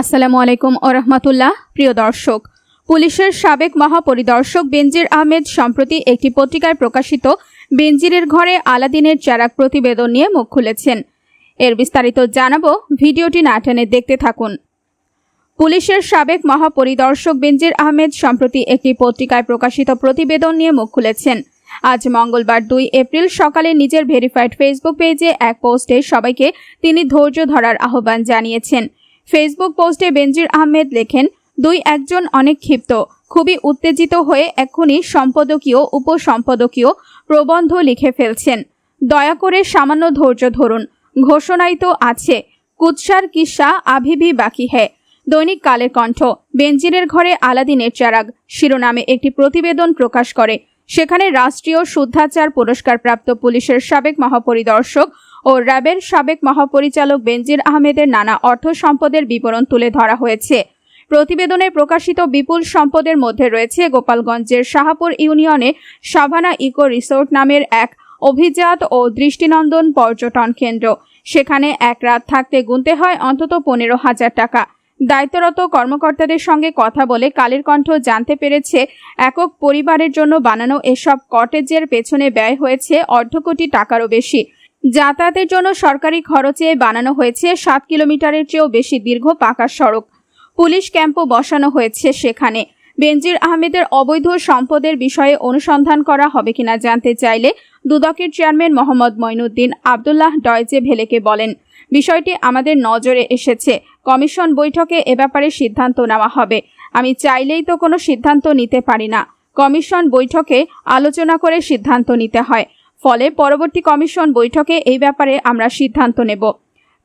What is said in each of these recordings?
আসসালামু আলাইকুম ও রহমতুল্লাহ, প্রিয় দর্শক। পুলিশের সাবেক মহাপরিদর্শক বেনজির আহমেদ সম্প্রতি একটি পত্রিকায় প্রকাশিত বেনজিরের ঘরে আলাদিনের চেরাক প্রতিবেদন নিয়ে মুখ খুলেছেন। এর বিস্তারিত জানাব ভিডিওটি না টেনে দেখতে থাকুন। পুলিশের সাবেক মহাপরিদর্শক বেনজির আহমেদ সম্প্রতি একটি পত্রিকায় প্রকাশিত প্রতিবেদন নিয়ে মুখ খুলেছেন। আজ মঙ্গলবার দুই এপ্রিল সকালে নিজের ভেরিফাইড ফেসবুক পেজে এক পোস্টে সবাইকে তিনি ধৈর্য ধরার আহ্বান জানিয়েছেন। ফেসবুক পোস্টে বেনজির আহমেদ লেখেন, দুই একজন অনেক ক্ষিপ্ত, খুবই উত্তেজিত হয়ে এক্ষুনি সম্পাদকীয়, উপসম্পাদকীয় প্রবন্ধ লিখে ফেলছেন। দয়া করে সামান্য ধৈর্য ধরুন। ঘোষণাই তো আছে, কুৎসার কিসা আভিভি বাকি হ্যায়। দৈনিক কালের কণ্ঠ, বেনজিরের ঘরে আলাদিনের চারাগ, শিরোনামে একটি প্রতিবেদন প্রকাশ করে। সেখানে রাষ্ট্রীয় শুদ্ধাচার পুরস্কারপ্রাপ্ত পুলিশের সাবেক মহাপরিদর্শক ও র্যাবের সাবেক মহাপরিচালক বেনজির আহমেদের নানা অর্থ সম্পদের বিবরণ তুলে ধরা হয়েছে। প্রতিবেদনে প্রকাশিত বিপুল সম্পদের মধ্যে রয়েছে গোপালগঞ্জের শাহাপুর ইউনিয়নে সাভানা ইকো রিসোর্ট নামের এক অভিজাত ও দৃষ্টিনন্দন পর্যটন কেন্দ্র। সেখানে এক রাত থাকতে গুনতে হয় অন্তত পনেরো হাজার টাকা। দায়িত্বরত কর্মকর্তাদের সঙ্গে কথা বলে কালের কণ্ঠ জানতে পেরেছে একক পরিবারের জন্য বানানো এসব কটেজের পেছনে ব্যয় হয়েছে অর্ধ কোটি টাকারও বেশি। যাতায়াতের জন্য সরকারি খরচে বানানো হয়েছে সাত কিলোমিটারের চেয়েও বেশি দীর্ঘ পাকা সড়ক। পুলিশ ক্যাম্পও বসানো হয়েছে সেখানে। বেনজির আহমেদের অবৈধ সম্পদের বিষয়ে অনুসন্ধান করা হবে কিনা জানতে চাইলে দুদকের চেয়ারম্যান মোহাম্মদ মঈনুদ্দিন আবদুল্লাহ ডয়জে ভেলেকে বলেন, বিষয়টি আমাদের নজরে এসেছে। কমিশন বৈঠকে এ ব্যাপারে সিদ্ধান্ত নেওয়া হবে। আমি চাইলেই তো কোনো সিদ্ধান্ত নিতে পারি না। কমিশন বৈঠকে আলোচনা করে সিদ্ধান্ত নিতে হয়। ফলে পরবর্তী কমিশন বৈঠকে এই ব্যাপারে আমরা সিদ্ধান্ত নেব।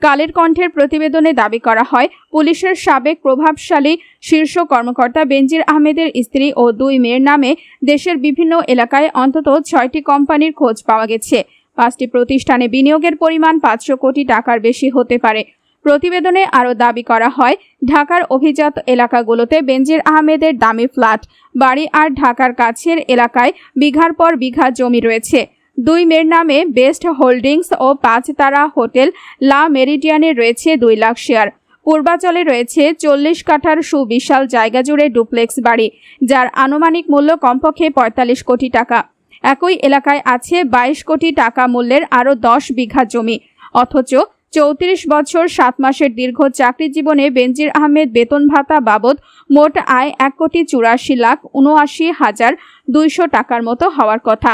কালের কণ্ঠের প্রতিবেদনে দাবি করা হয়, পুলিশের সাবেক প্রভাবশালী শীর্ষ কর্মকর্তা বেনজির আহমেদের স্ত্রী ও দুই মেয়ের নামে দেশের বিভিন্ন এলাকায় অন্তত ছয়টি কোম্পানির খোঁজ পাওয়া গেছে। পাঁচটি প্রতিষ্ঠানে বিনিয়োগের পরিমাণ পাঁচশো কোটি টাকার বেশি হতে পারে। প্রতিবেদনে আরও দাবি করা হয়, ঢাকার অভিজাত এলাকাগুলোতে বেনজির আহমেদের দামি ফ্ল্যাট, বাড়ি আর ঢাকার কাছের এলাকায় বিঘার পর বিঘা জমি রয়েছে। দুই মেয়ের নামে বেস্ট হোল্ডিংস ও পাঁচ তারা হোটেল লা মেরিডিয়ানে রয়েছে দুই লাখ শেয়ার। পূর্বাচলে রয়েছে চল্লিশ কাঠার সুবিশাল জায়গা জুড়ে ডুপ্লেক্স বাড়ি, যার আনুমানিক মূল্য কমপক্ষে পঁয়তাল্লিশ কোটি টাকা। একই এলাকায় আছে বাইশ কোটি টাকা মূল্যের আরও দশ বিঘা জমি। অথচ চৌত্রিশ বছর সাত মাসের দীর্ঘ চাকরি জীবনে বেনজির আহমেদ বেতন ভাতা বাবদ মোট আয় এক কোটি চুরাশি লাখ উনআশি হাজার দুইশো টাকার মতো হওয়ার কথা।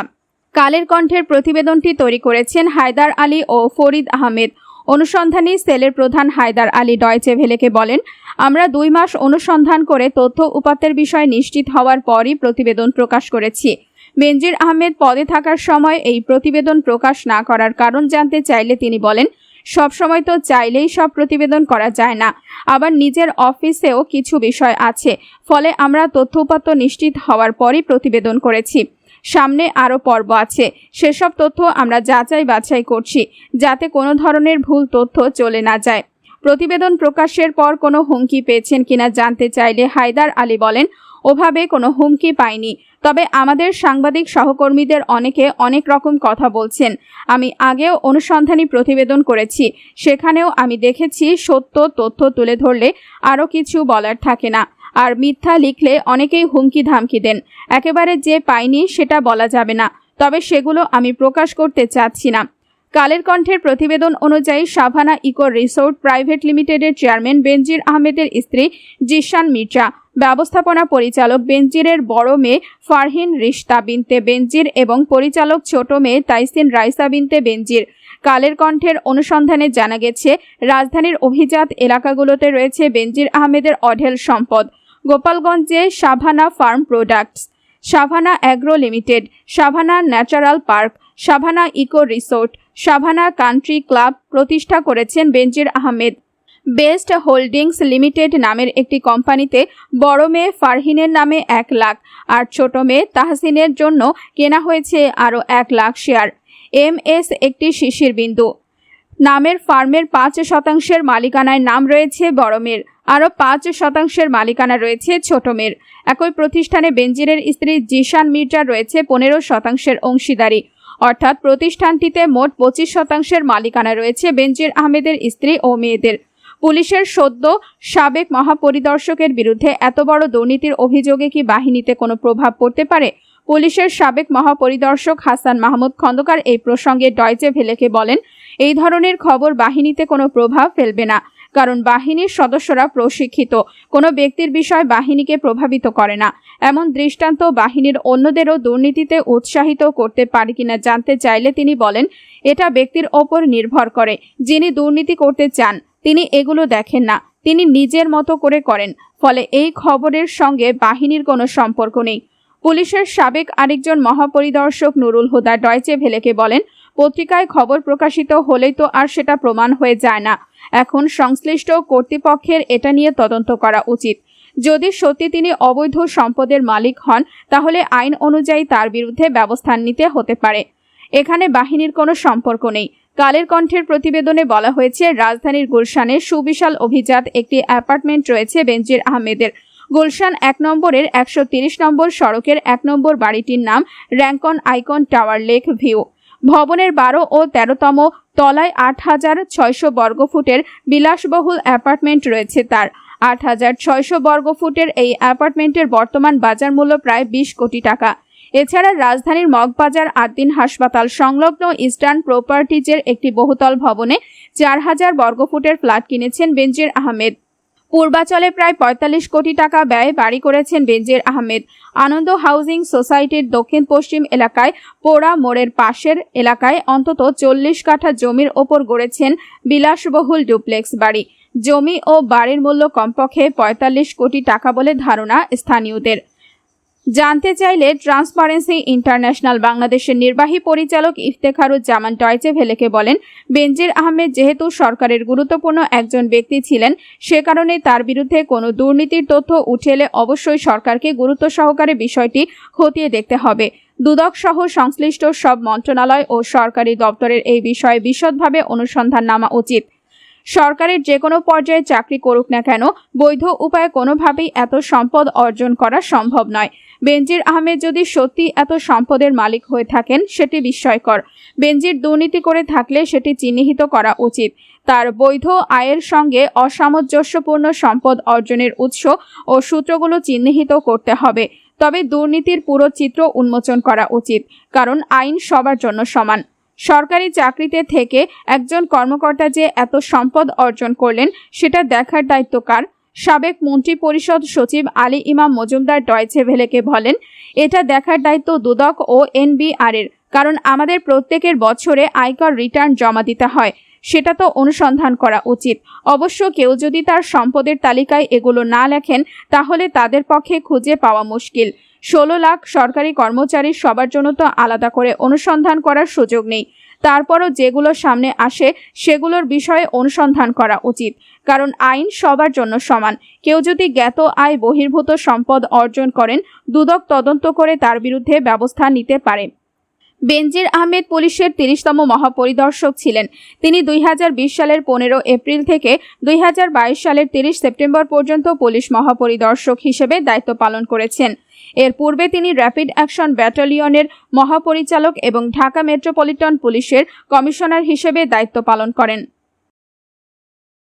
কালের কণ্ঠের প্রতিবেদনটি তৈরি করেছেন হায়দার আলী ও ফরিদ আহমেদ। অনুসন্ধানী সেলের প্রধান হায়দার আলী ডয়চে ভেলেকে বলেন, আমরা দুই মাস অনুসন্ধান করে তথ্য উপাত্তের বিষয়ে নিশ্চিত হওয়ার পরই প্রতিবেদন প্রকাশ করেছি। বেনজির আহমেদ পদে থাকার সময় এই প্রতিবেদন প্রকাশ না করার কারণ জানতে চাইলে তিনি বলেন, সব সময় তো চাইলেই সব প্রতিবেদন করা যায় না। আবার নিজের অফিসেও কিছু বিষয় আছে। ফলে আমরা তথ্য উপাত্ত নিশ্চিত হওয়ার পরই প্রতিবেদন করেছি। সামনে আরও পর্ব আছে। সেসব তথ্য আমরা যাচাই বাছাই করছি, যাতে কোনো ধরনের ভুল তথ্য চলে না যায়। প্রতিবেদন প্রকাশের পর কোনো হুমকি পেয়েছেন কিনা জানতে চাইলে হায়দার আলী বলেন, ওভাবে কোনো হুমকি পাইনি। তবে আমাদের সাংবাদিক সহকর্মীদের অনেকে অনেক রকম কথা বলছেন। আমি আগেও অনুসন্ধানী প্রতিবেদন করেছি। সেখানেও আমি দেখেছি সত্য তথ্য তুলে ধরলে আরও কিছু বলার থাকে না। আর মিথ্যা লিখলে অনেকেই হুমকি ধামকি দেন। একেবারে যে পাইনি সেটা বলা যাবে না। তবে সেগুলো আমি প্রকাশ করতে চাচ্ছি না। কালের কণ্ঠের প্রতিবেদন অনুযায়ী সাভানা ইকো রিসোর্ট প্রাইভেট লিমিটেডের চেয়ারম্যান বেনজির আহমেদের স্ত্রী জিশান মির্জা, ব্যবস্থাপনা পরিচালক বেনজিরের বড় মেয়ে ফারহিন রিশতা বিনতে বেনজির এবং পরিচালক ছোট মেয়ে তাইসিন রাইসা বিনতে বেনজির। কালের কণ্ঠের অনুসন্ধানে জানা গেছে, রাজধানীর অভিজাত এলাকাগুলোতে রয়েছে বেনজির আহমেদের অঢেল সম্পদ। গোপালগঞ্জে Savannah farm products, Savannah agro limited, Savannah natural park, Savannah eco resort, Savannah country club প্রতিষ্ঠা করেছেন Benazir Ahmed. Best holdings limited নামের একটি কোম্পানিতে বড় মেয়ে ফারহিনের নামে এক লাখ আর ছোট মেয়ে তাহসিনের জন্য কেনা হয়েছে আরও এক লাখ শেয়ার। এম এস একটি শিশির বিন্দু। নামের ফার্মের পাঁচ শতাংশের মালিকানায় নাম রয়েছে বড় মেয়ের আরও পাঁচ শতাংশের মালিকানা রয়েছে ছোট মেয়ের একই প্রতিষ্ঠানে বেনজিরের স্ত্রী জিশান মির্জার রয়েছে পনেরো শতাংশের অংশীদারি। অর্থাৎ প্রতিষ্ঠানটিতে মোট পঁচিশ শতাংশের মালিকানা রয়েছে বেনজির আহমেদের স্ত্রী ও মেয়েদের। পুলিশের সদ্য সাবেক মহাপরিদর্শকের বিরুদ্ধে এত বড় দুর্নীতির অভিযোগে কি বাহিনীতে কোনো প্রভাব পড়তে পারে? পুলিশের সাবেক মহাপরিদর্শক হাসান মাহমুদ খন্দকার এই প্রসঙ্গে ডয়চে ভেলেকে বলেন, এই ধরনের খবর বাহিনীতে কোনো প্রভাব ফেলবে না, কারণ বাহিনীর সদস্যরা প্রশিক্ষিত। কোনো ব্যক্তির বিষয় বাহিনীকে প্রভাবিত করে না। এমন দৃষ্টান্ত বাহিনীর অন্যদেরও দুর্নীতিতে উৎসাহিত করতে পারে কিনা জানতে চাইলে তিনি বলেন, এটা ব্যক্তির ওপর নির্ভর করে, যিনি দুর্নীতি করতে চান, তিনি এগুলো দেখেন না, তিনি নিজের মতো করে করেন। ফলে এই খবরের সঙ্গে বাহিনীর কোনো সম্পর্ক নেই। পুলিশের সাবেক আরেকজন মহাপরিদর্শক নুরুল হুদা ডয়চে ভেলেকে বলেন, পত্রিকায় খবর প্রকাশিত হলেই তো আর সেটা প্রমাণ হয়ে যায় না। এখন সংশ্লিষ্ট কর্তৃপক্ষের এটা নিয়ে তদন্ত করা উচিত। যদি সত্যি তিনি অবৈধ সম্পদের মালিক হন, তাহলে আইন অনুযায়ী তার বিরুদ্ধে ব্যবস্থা নিতে হতে পারে। এখানে বাহিনীর কোনো সম্পর্ক নেই। কালের কণ্ঠের প্রতিবেদনে বলা হয়েছে, রাজধানীর গুলশানে সুবিশাল অভিজাত একটি অ্যাপার্টমেন্ট রয়েছে বেনজির আহমেদের। গুলশান এক নম্বরের একশো নম্বর সড়কের এক নম্বর বাড়িটির নাম Rancon icon tower lake view. ভবনের বারো ও তেরোতম তলায় আট হাজার ছয়শো বর্গফুটের বিলাসবহুল অ্যাপার্টমেন্ট রয়েছে তার। আট হাজার ছয়শো বর্গফুটের এই অ্যাপার্টমেন্টের বর্তমান বাজার মূল্য প্রায় বিশ কোটি টাকা। এছাড়া রাজধানীর মগবাজার আদ্দিন হাসপাতাল সংলগ্ন ইস্টার্ন প্রপার্টিজের একটি বহুতল ভবনে চার হাজার বর্গফুটের ফ্ল্যাট কিনেছেন বেনজির আহমেদ। পূর্বাচলে প্রায় পঁয়তাল্লিশ কোটি টাকা ব্যয় বাড়ি করেছেন বেঞ্জের আহমেদ। আনন্দ হাউজিং সোসাইটির দক্ষিণ পশ্চিম এলাকায় পোড়া মোড়ের পাশের এলাকায় অন্তত চল্লিশ কাঠা জমির ওপর গড়েছেন বিলাসবহুল ডুপ্লেক্স বাড়ি। জমি ও বাড়ির মূল্য কমপক্ষে পঁয়তাল্লিশ কোটি টাকা বলে ধারণা স্থানীয়দের। জানতে চাইলে ট্রান্সপারেন্সি ইন্টারন্যাশনাল বাংলাদেশের নির্বাহী পরিচালক ইফতেখারুজ্জামান টয়চে ভেলেকে বলেন, বেনজির আহমেদ যেহেতু সরকারের গুরুত্বপূর্ণ একজন ব্যক্তি ছিলেন, সে কারণে তার বিরুদ্ধে কোনো দুর্নীতির তথ্য উঠে এলে অবশ্যই সরকারকে গুরুত্ব সহকারে বিষয়টি খতিয়ে দেখতে হবে। দুদক সহ সংশ্লিষ্ট সব মন্ত্রণালয় ও সরকারি দপ্তরের এই বিষয়ে বিশদভাবে অনুসন্ধান নামা উচিত। সরকারের যে কোনো পর্যায়ে চাকরি করুক না কেন, বৈধ উপায়ে কোনোভাবেই এত সম্পদ অর্জন করা সম্ভব নয়। বেনজির আহমেদ যদি সত্যি এত সম্পদের মালিক হয়ে থাকেন, সেটি বিস্ময়কর। বেনজির দুর্নীতি করে থাকলে সেটি চিহ্নিত করা উচিত। তার বৈধ আয়ের সঙ্গে অসামঞ্জস্যপূর্ণ সম্পদ অর্জনের উৎস ও সূত্রগুলো চিহ্নিত করতে হবে। তবে দুর্নীতির পুরো চিত্র উন্মোচন করা উচিত, কারণ আইন সবার জন্য সমান। সরকারি চাকরিতে থেকে একজন কর্মকর্তা যে এত সম্পদ অর্জন করলেন, সেটা দেখার দায়িত্ব কার? সাবেক মন্ত্রী পরিষদ সচিব আলী ইমাম মজুমদার ডয়চে ভেলেকে বলেন, এটা দেখার দায়িত্ব দুদক ও এনবিআর এর কারণ আমাদের প্রত্যেকের বছরে আয়কর রিটার্ন জমা দিতে হয়। সেটা তো অনুসন্ধান করা উচিত। অবশ্য কেউ যদি তার সম্পদের তালিকায় এগুলো না লেখেন, তাহলে তাদের পক্ষে খুঁজে পাওয়া মুশকিল। ষোলো লাখ সরকারি কর্মচারী সবার জন্য তো আলাদা করে অনুসন্ধান করার সুযোগ নেই। তারপরও যেগুলো সামনে আসে, সেগুলোর বিষয়ে অনুসন্ধান করা উচিত। কারণ আইন সবার জন্য সমান। কেউ যদি জ্ঞাত আয় বহির্ভূত সম্পদ অর্জন করেন, দুদক তদন্ত করে তার বিরুদ্ধে ব্যবস্থা নিতে পারে। বেনজির আহমেদ পুলিশের তিরিশতম মহাপরিদর্শক ছিলেন। তিনি দুই হাজার বিশ সালের পনেরো এপ্রিল থেকে দুই হাজার বাইশ সালের তিরিশ সেপ্টেম্বর পর্যন্ত পুলিশ মহাপরিদর্শক হিসেবে দায়িত্ব পালন করেছেন। এর পূর্বে তিনি র্যাপিড অ্যাকশন ব্যাটালিয়নের মহাপরিচালক এবং ঢাকা মেট্রোপলিটন পুলিশের কমিশনার হিসেবে দায়িত্ব পালন করেন।